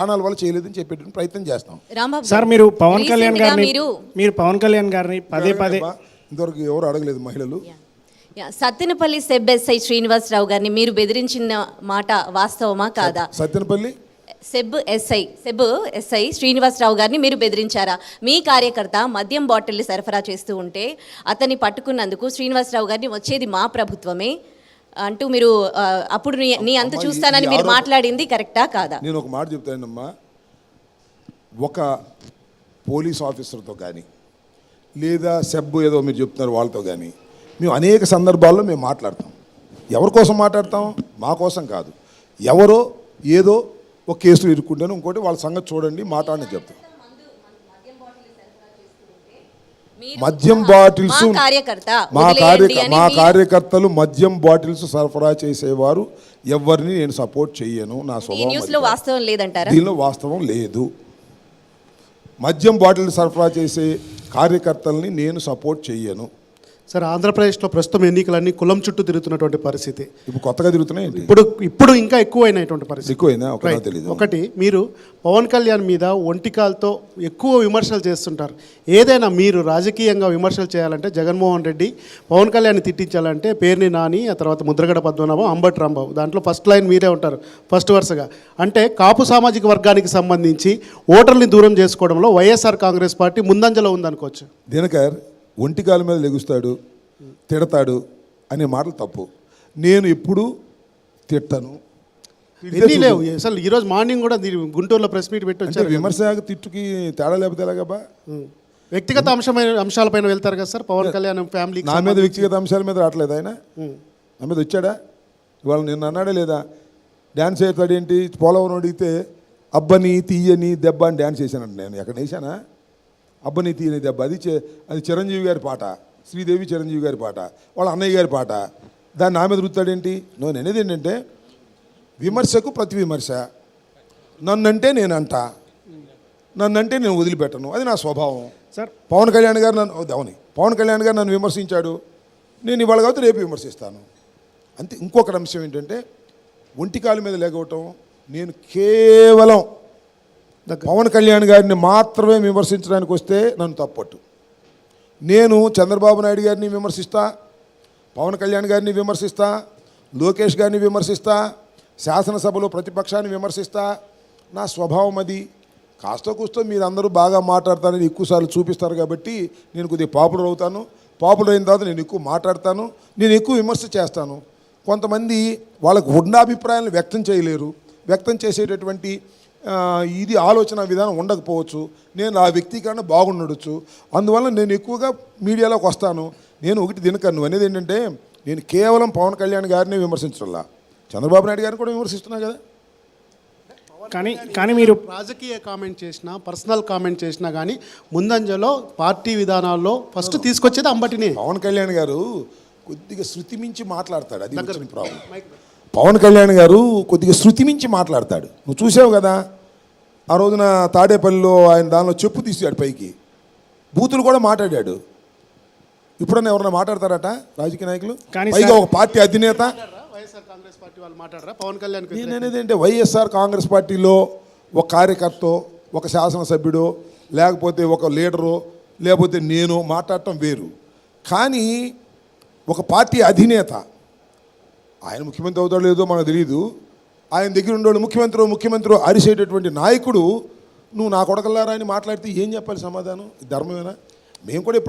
కారణాల వల్ల చేయలేదని చెప్పేటువంటి ప్రయత్నం చేస్తాం. రాంబాబు సార్ మీరు పవన్ కళ్యాణ్ recent గా గారిని మీరు మీరు పవన్ కళ్యాణ్ గారిని పదే పదే ఇంతవరకు ఎవరు అడగలేదు మహిళలు. Yeah, Sattenapalli SEB SI Srinivasarao గారిని మీరు బెదిరించిన మాట వాస్తవమా కాదా? Sattenapalli SEB SI SEB SI Srinivasarao గారిని మీరు బెదిరించారా? మీ కార్యకర్త మద్యం బాటిల్ని సరఫరా చేస్తూ ఉంటే అతన్ని పట్టుకున్నందుకు శ్రీనివాసరావు గారిని వచ్చేది మా ప్రభుత్వమే. అంటూ మీరు అప్పుడు నీ అంత చూస్తానని మీరు మాట్లాడింది కరెక్టా కాదా? నేను ఒక మాట చెప్తానమ్మా. ఒక పోలీస్ ఆఫీసర్తో కానీ లేదా సెబ్ ఏదో మీరు చెప్తున్నారు వాళ్ళతో కానీ మేము అనేక సందర్భాల్లో మేము మాట్లాడతాం. ఎవరి కోసం మాట్లాడతాం? మా కోసం కాదు. ఎవరో ఏదో ఒక కేసులు ఇరుక్కుంటాను ఇంకోటి వాళ్ళ సంగతి చూడండి మాట్లాడని చెప్తాం మీరు- మద్యం బాటిల్స్ మా కార్యకర్త మా కార్యకర్తలు మద్యం బాటిల్స్ సరఫరా చేసేవారు. ఎవరిని నేను సపోర్ట్ చెయ్యను. నా స్వభావం. వాస్తవం లేదంటారా? దీనిలో వాస్తవం లేదు. మద్యం బాటిల్ సరఫరా చేసే కార్యకర్తల్ని నేను సపోర్ట్ చెయ్యను. సార్ ఆంధ్రప్రదేశ్లో ప్రస్తుతం ఎన్నికలన్నీ కులం చుట్టూ తిరుగుతున్నటువంటి పరిస్థితి. ఇప్పుడు కొత్తగా తిరుగుతున్నాయి? ఇప్పుడు ఇప్పుడు ఇంకా ఎక్కువైనటువంటి పరిస్థితి. ఎక్కువైనా ఒకటి మీరు పవన్ కళ్యాణ్ మీద ఒంటికాలతో ఎక్కువ విమర్శలు చేస్తుంటారు. ఏదైనా మీరు రాజకీయంగా విమర్శలు చేయాలంటే జగన్మోహన్ రెడ్డి పవన్ కళ్యాణ్ తిట్టించాలంటే పేర్ని నాని ఆ తర్వాత ముద్రగడ పద్మనాభం అంబటి రాంబాబు. దాంట్లో ఫస్ట్ లైన్ మీరే ఉంటారు ఫస్ట్ వరుసగా. అంటే కాపు సామాజిక వర్గానికి సంబంధించి ఓటర్ని దూరం చేసుకోవడంలో వైఎస్ఆర్ కాంగ్రెస్ పార్టీ ముందంజలో ఉందనుకోవచ్చు. దినకర్ ఒంటికాల మీద లెగుస్తాడు తిడతాడు అనే మాటలు తప్పు. నేను ఎప్పుడు తిట్టను. లేవు? అసలు ఈరోజు మార్నింగ్ కూడా గుంటూరులో ప్రెస్ మీట్ పెట్టి వచ్చారు. విమర్శ తిట్టుకి తేడా లేకపోతే ఎలాగబ్బా. వ్యక్తిగత అంశమైన అంశాలపైన వెళ్తారు కదా సార్ పవన్ కళ్యాణ్ ఫ్యామిలీ నా మీద వ్యక్తిగత అంశాల మీద రావట్లేదు ఆయన. నా మీద వచ్చాడా? ఇవాళ నిన్న అన్నాడే లేదా? డ్యాన్స్ చేస్తాడేంటి? పోలవరం అడిగితే అబ్బని తీయని దెబ్బ అని డ్యాన్స్ చేశానంట నేను. ఎక్కడ వేసానా అబ్బని తీయని దెబ్బ. అది అది చిరంజీవి గారి పాట శ్రీదేవి చిరంజీవి గారి పాట వాళ్ళ అన్నయ్య గారి పాట. దాన్ని నా మీద రుత్తాడేంటి నేను అనేది ఏంటంటే విమర్శకు ప్రతి విమర్శ. నన్నంటే నేనంట. నన్నంటే నేను వదిలిపెట్టను. అది నా స్వభావం. సార్. పవన్ కళ్యాణ్ గారు నన్ను అవును పవన్ కళ్యాణ్ గారు నన్ను విమర్శించాడు. నేను ఇవాళ కాబట్టి రేపు విమర్శిస్తాను. అంతే. ఇంకొక అంశం ఏంటంటే ఒంటికాల మీద లేకపోవటం నేను కేవలం పవన్ కళ్యాణ్ గారిని మాత్రమే విమర్శించడానికి వస్తే నన్ను తప్పట్టు. నేను చంద్రబాబు నాయుడు గారిని విమర్శిస్తా పవన్ కళ్యాణ్ గారిని విమర్శిస్తా లోకేష్ గారిని విమర్శిస్తా శాసనసభలో ప్రతిపక్షాన్ని విమర్శిస్తా. నా స్వభావం అది. కాస్త కూస్తో మీరు అందరూ బాగా మాట్లాడతారని ఎక్కువసార్లు చూపిస్తారు కాబట్టి నేను కొద్దిగా పాపులర్ అవుతాను. పాపులర్ అయిన తర్వాత నేను ఎక్కువ మాట్లాడతాను. నేను ఎక్కువ విమర్శ చేస్తాను. కొంతమంది వాళ్ళకు ఉన్న అభిప్రాయాలను వ్యక్తం చేయలేరు. వ్యక్తం చేసేటటువంటి ఇది ఆలోచన విధానం ఉండకపోవచ్చు. నేను ఆ వ్యక్తీకరణ బాగుండొచ్చు. అందువల్ల నేను ఎక్కువగా మీడియాలోకి వస్తాను. నేను ఒకటి దినకర్ నువ్వు అనేది ఏంటంటే నేను కేవలం పవన్ కళ్యాణ్ గారిని విమర్శించడంలా. చంద్రబాబు నాయుడు గారిని కూడా విమర్శిస్తున్నా కదా? కానీ కానీ మీరు రాజకీయ కామెంట్ చేసినా పర్సనల్ కామెంట్ చేసినా కానీ ముందంజలో పార్టీ విధానాల్లో ఫస్ట్ తీసుకొచ్చేది అంబటినే. పవన్ కళ్యాణ్ గారు కొద్దిగా శృతి మించి మాట్లాడతాడు. అది ప్రాబ్లం పవన్ కళ్యాణ్ గారు కొద్దిగా శృతి మించి మాట్లాడతాడు. నువ్వు చూసావు కదా? ఆ రోజున తాడేపల్లిలో ఆయన దానిలో చెప్పు తీసాడు పైకి. బూతులు కూడా మాట్లాడాడు. ఇప్పుడన్నా ఎవరన్నా మాట్లాడతారట రాజకీయ నాయకులు? పైగా ఒక పార్టీ అధినేత. వైఎస్ఆర్ కాంగ్రెస్ పార్టీ వాళ్ళు మాట్లాడరా? పవన్ కళ్యాణ్ నేను అనేది వైఎస్ఆర్ కాంగ్రెస్ పార్టీలో ఒక కార్యకర్త ఒక శాసనసభ్యుడు లేకపోతే ఒక లీడరు లేకపోతే నేను మాట్లాడటం వేరు. కానీ ఒక పార్టీ అధినేత ఆయన ముఖ్యమంత్రి అవుతాడో లేదో మనకు తెలియదు ఆయన దగ్గర ఉండేవాడు ముఖ్యమంత్రి ముఖ్యమంత్రి అరిసేటటువంటి నాయకుడు. నువ్వు నా కొడకల్లారా అని మాట్లాడితే ఏం చెప్పాలి సమాధానం? ధర్మమేనా? మేము కూడా ఎప్పుడన్నా